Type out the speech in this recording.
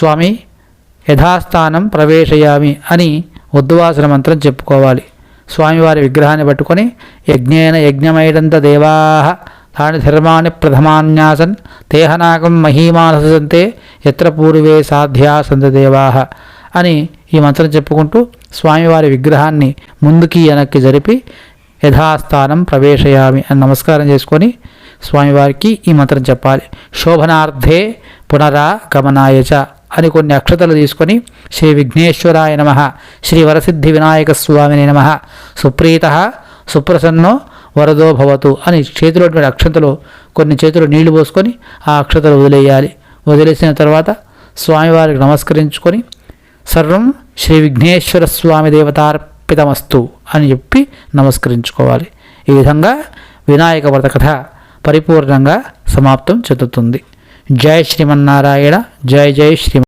స్వామి యథాస్థానం ప్రవేశయామి అని ఉద్వాసన మంత్రం చెప్పుకోవాలి. స్వామివారి విగ్రహాన్ని పట్టుకొని యజ్ఞేన యజ్ఞమైడంత దేవా తాని ధర్మాన్ని ప్రథమాన్యాసన్ తేహనాకం మహీమానసంతే ఎత్ర పూర్వే సాధ్యా సంత అని ఈ మంత్రం చెప్పుకుంటూ స్వామివారి విగ్రహాన్ని ముందుకి వెనక్కి జరిపి యథాస్థానం ప్రవేశయామి అని నమస్కారం చేసుకొని స్వామివారికి ఈ మంత్రం చెప్పాలి. శోభనార్థే పునరా గమనాయచ అని కొన్ని అక్షతలు తీసుకొని శ్రీ విఘ్నేశ్వరాయ నమ శ్రీ వరసిద్ధి వినాయక స్వామిని నమ. సుప్రీత సుప్రసన్నో వరదో భవతు అని చేతిలో అక్షతలు కొన్ని చేతులు నీళ్ళు పోసుకొని ఆ అక్షతలు వదిలేయాలి. వదిలేసిన తర్వాత స్వామివారికి నమస్కరించుకొని సర్వం శ్రీ విఘ్నేశ్వర స్వామి దేవతార్పితమస్తు అని చెప్పి నమస్కరించుకోవాలి. ఈ విధంగా వినాయక వ్రత కథ పరిపూర్ణంగా సమాప్తం చెందుతుంది. జై శ్రీమన్నారాయణ జై జై శ్రీ